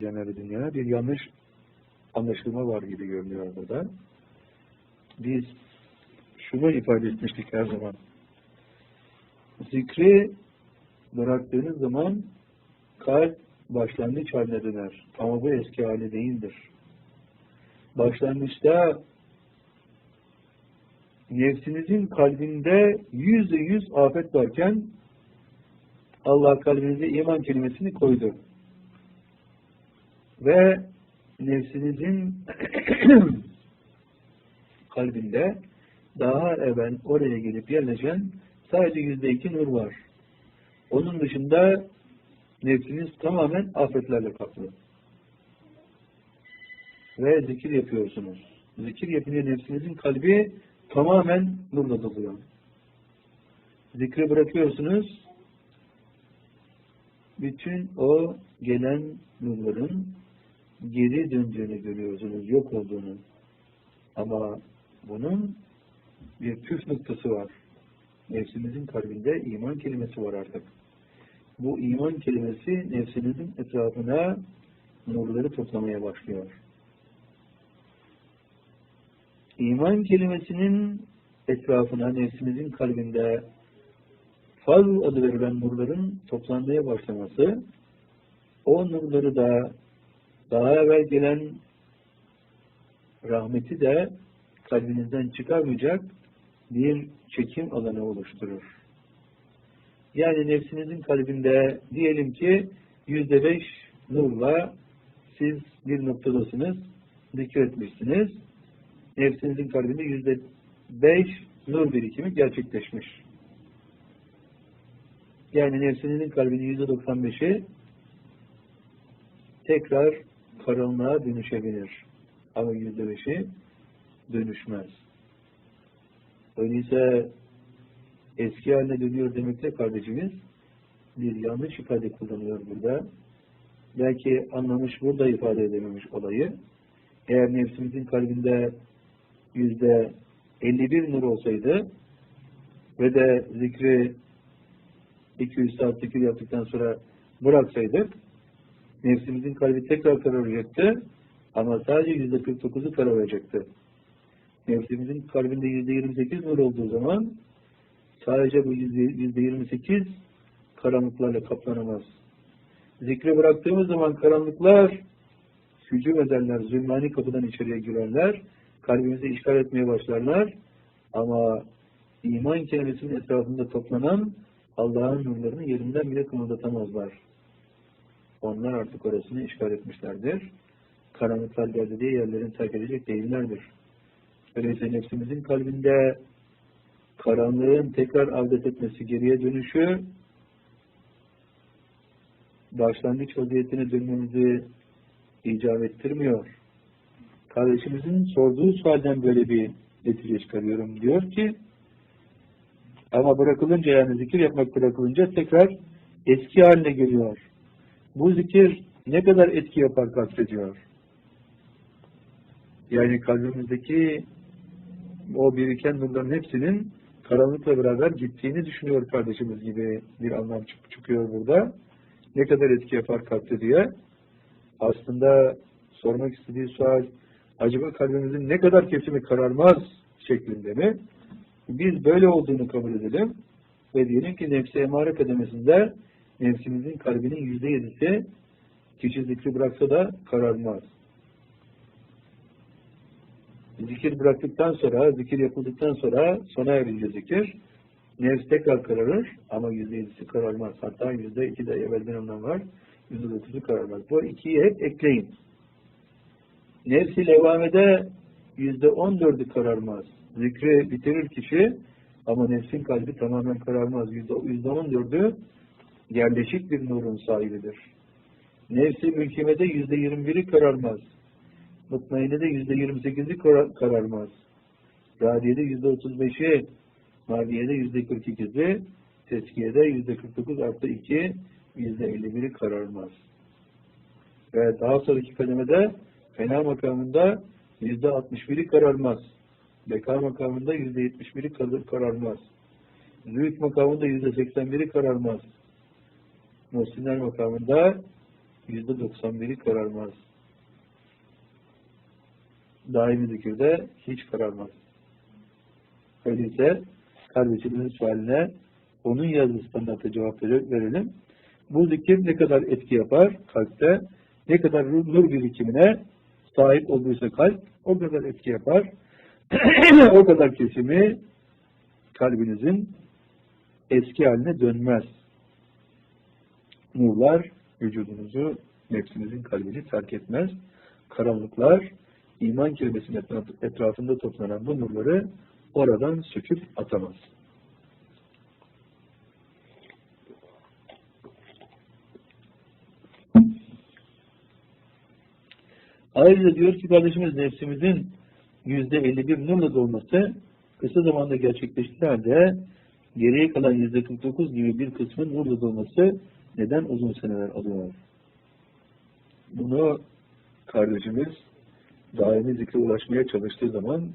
genel dünya bir yanlış anlaşılma var gibi görünüyor burada. Biz şunu ifade etmiştik her zaman. Zikri bıraktığınız zaman kalp başlangıç haline döner. Ama bu eski hali değildir. Başlangıçta nefsinizin kalbinde yüzde yüz afet varken Allah kalbinize iman kelimesini koydu. Ve nefsinizin kalbinde daha evvel oraya gelip yerleşen sadece yüzde iki nur var. Onun dışında nefsiniz tamamen afetlerle kaplı. Ve zikir yapıyorsunuz. Zikir yapınca nefsinizin kalbi tamamen nurla doluyor. Zikri bırakıyorsunuz. Bütün o gelen nurların geri döndüğünü görüyorsunuz, yok olduğunu. Ama bunun bir püf noktası var. Nefsimizin kalbinde iman kelimesi var artık. Bu iman kelimesi nefsinizin etrafına nurları toplamaya başlıyor. İman kelimesinin etrafına nefsimizin kalbinde fazl adı verilen nurların toplanmaya başlaması o nurları da daha evvel gelen rahmeti de kalbinizden çıkarmayacak bir çekim alanı oluşturur. Yani nefsinizin kalbinde diyelim ki yüzde beş nurla siz bir noktadasınız, zikretmişsiniz. Nefsinizin kalbinde yüzde beş nur birikimi gerçekleşmiş. Yani nefsinizin kalbinin yüzde doksan beşi tekrar karanlığa dönüşebilir. Ama yüzde beşi dönüşmez. Öyleyse eski haline dönüyor demekle kardeşimiz bir yanlış ifade kullanıyor burada. Belki anlamış burada ifade edememiş olayı. Eğer nefsimizin kalbinde yüzde 51 nur olsaydı ve de zikri 200 saat zikir yaptıktan sonra bıraksaydık nefsimizin kalbi tekrar kararacaktı ama sadece yüzde 49'u kararacaktı. Nefsimizin kalbinde yüzde 28 nur olduğu zaman sadece bu yüzde 28 karanlıklarla kaplanamaz. Zikri bıraktığımız zaman karanlıklar hücum ederler, zulmani kapıdan içeriye girerler, kalbimizi işgal etmeye başlarlar ama iman kelimesinin etrafında toplanan Allah'ın nurlarını yerinden bile kımıldatamazlar. Onlar artık orasını işgal etmişlerdir. Karanlıklar geldi diye yerlerini terk edecek değillerdir. Öyleyse nefsimizin kalbinde karanlığın tekrar avdet etmesi, geriye dönüşü başlangıç vaziyetine dönmemizi icap ettirmiyor. Kardeşimizin sorduğu sualden böyle bir netice çıkarıyorum. Diyor ki ama bırakılınca yani zikir yapmak bırakılınca tekrar eski haline geliyor. Bu zikir ne kadar etki yapar kastediyor. Yani kalbimizdeki o biriken nurların hepsinin karanlıkla beraber gittiğini düşünüyor kardeşimiz gibi bir anlam çık çıkıyor burada. Ne kadar etki yapar kastediyor. Aslında sormak istediği sual acaba kalbimizin ne kadar kesimi kararmaz şeklinde mi? Biz böyle olduğunu kabul edelim ve diyelim ki nefsi emare kademesinde nefsimizin kalbinin yüzde yedisi kişi zikri bıraksa da kararmaz. Zikir bıraktıktan sonra, zikir yapıldıktan sonra sona erince zikir, nefs tekrar kararır ama yüzde yedisi kararmaz. Hatta yüzde iki de evvelden ondan var, yüzde dokuzu kararmaz. Bu ikiyi hep ekleyin. Nefsi levamede yüzde on dördü kararmaz. Zikri bitirir kişi ama nefsin kalbi tamamen kararmaz. Yüzde on dördü yerleşik bir nurun sahibidir. Nefsi mülkimede yüzde yirmi biri kararmaz. Mutmainede yüzde yirmi sekizi kararmaz. Radiyede yüzde otuz beşi, Mardiyede yüzde kırk ikisi, Teskiye'de yüzde kırk dokuz artı iki, yüzde elli biri kararmaz. Ve daha sonraki kademede fena makamında yüzde altmış biri kararmaz. Beka makamında yüzde yetmiş biri kararmaz. Zühd makamında yüzde seksen biri kararmaz. Muhsinler makamında yüzde 91'i kararmaz. Daimi zikirde hiç kararmaz. Öyleyse kardeşimizin sualine onun yazdığı standartta cevap verelim. Bu zikir ne kadar etki yapar kalpte, ne kadar nur birikimine sahip olduysa kalp, o kadar etki yapar. o kadar kesimi kalbinizin eski haline dönmez. Nurlar vücudunuzu, nefsinizin kalbini terk etmez. Karanlıklar, iman kelimesinin etrafında toplanan bu nurları oradan söküp atamaz. Ayrıca diyor ki kardeşimiz nefsimizin yüzde 51 nurla dolması kısa zamanda gerçekleştiği halde geriye kalan yüzde 49 gibi bir kısmın nurla dolması neden uzun seneler alıyor? Bunu kardeşimiz daimi zikre ulaşmaya çalıştığı zaman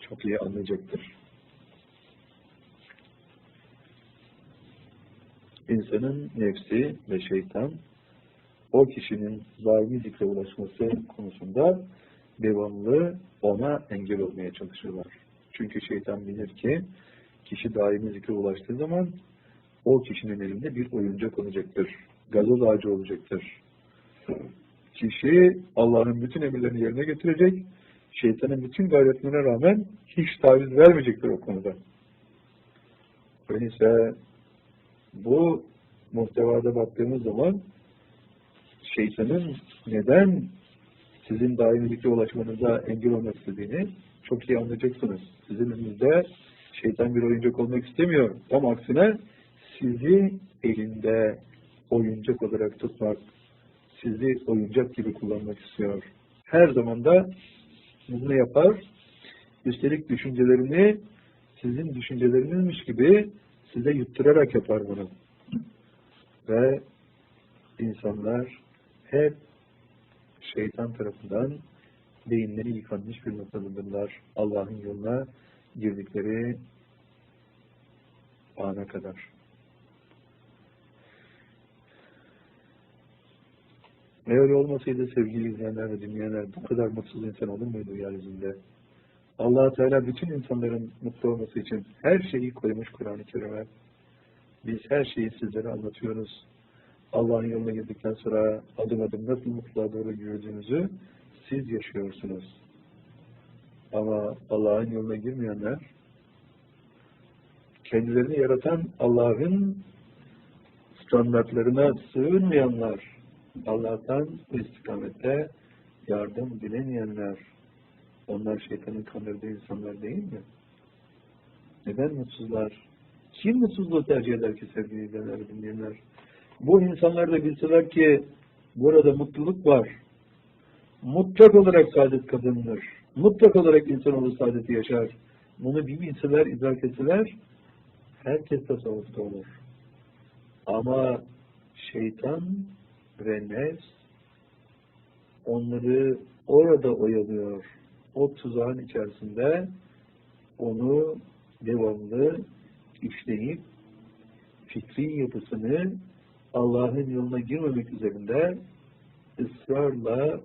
çok iyi anlayacaktır. İnsanın nefsi ve şeytan o kişinin daimi zikre ulaşması konusunda devamlı ona engel olmaya çalışırlar. Çünkü şeytan bilir ki kişi daimi zikre ulaştığı zaman o kişinin elinde bir oyuncak olacaktır. Gazoz ağacı olacaktır. Kişi Allah'ın bütün emirlerini yerine getirecek, şeytanın bütün gayretlerine rağmen hiç taviz vermeyecektir o konuda. Öyleyse bu muhtevada baktığımız zaman şeytanın neden sizin daimilikle ulaşmanıza engel olmak istediğini çok iyi anlayacaksınız. Sizin önünüzde şeytan bir oyuncak olmak istemiyor. Tam aksine sizi elinde oyuncak olarak tutmak, sizi oyuncak gibi kullanmak istiyor. Her zaman da bunu yapar. Üstelik düşüncelerini sizin düşüncelerinizmiş gibi size yutturarak yapar bunu. Ve insanlar hep şeytan tarafından beyinleri yıkanmış bir noktadadırlar. Allah'ın yoluna girdikleri ana kadar. Öyle olmasaydı sevgili izleyenler ve dinleyenler bu kadar mutsuz insan olur muydu yeryüzünde? allah Teala bütün insanların mutlu olması için her şeyi koymuş Kur'an-ı Kerim'e. Biz her şeyi sizlere anlatıyoruz. Allah'ın yoluna girdikten sonra adım adım nasıl mutluluğa doğru yürüdüğünüzü siz yaşıyorsunuz. Ama Allah'ın yoluna girmeyenler, kendilerini yaratan Allah'ın standartlarına sığınmayanlar, Allah'tan istikamette yardım dilemeyenler, onlar şeytanın kandırdığı insanlar değil mi? Neden mutsuzlar? Kim mutsuzluğu tercih eder ki sevgili izleyenler, dinleyenler? Bu insanlar da bilseler ki burada mutluluk var. Mutlak olarak saadet kazanılır. Mutlak olarak insanoğlu saadeti yaşar. Bunu bir bilseler, idrak etseler herkes tasavvufta olur. Ama şeytan ve nefs onları orada oyalıyor. O tuzağın içerisinde onu devamlı işleyip fikri yapısını Allah'ın yoluna girmemek üzerinde ısrarla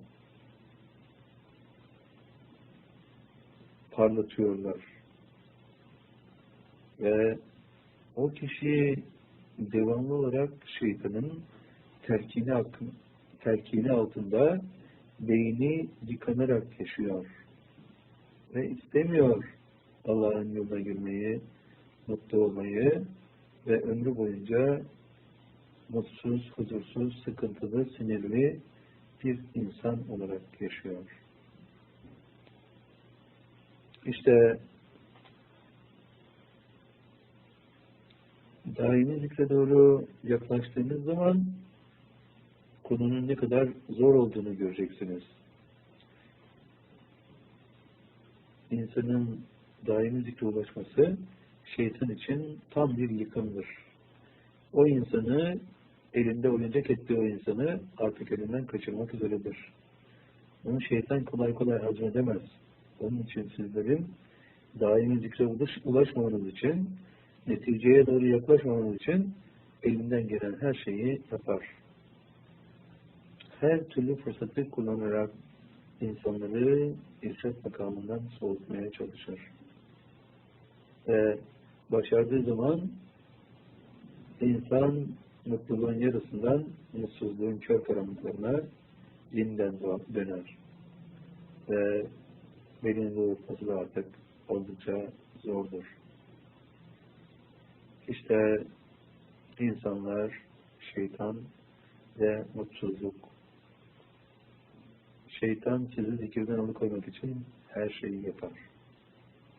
parlatıyorlar. Ve o kişi devamlı olarak şeytanın terkini, terkini altında beyni yıkanarak yaşıyor. Ve istemiyor Allah'ın yoluna girmeyi, mutlu olmayı ve ömrü boyunca mutsuz, huzursuz, sıkıntılı, sinirli bir insan olarak yaşıyor. İşte daimi zikre doğru yaklaştığınız zaman konunun ne kadar zor olduğunu göreceksiniz. İnsanın daimi zikre ulaşması şeytan için tam bir yıkımdır. O insanı elinde oyuncak ettiği o insanı artık elinden kaçırmak üzeredir. Bunu şeytan kolay kolay hazmedemez. Onun için sizlerin daimi zikre ulaşmamanız için, neticeye doğru yaklaşmamanız için elinden gelen her şeyi yapar. Her türlü fırsatı kullanarak insanları irşat makamından soğutmaya çalışır. Ve başardığı zaman insan mutluluğun yarısından mutsuzluğun kör karanlıklarına yeniden döner. Ve belini doğurtması da artık oldukça zordur. İşte insanlar, şeytan ve mutsuzluk. Şeytan sizi zikirden alıkoymak için her şeyi yapar.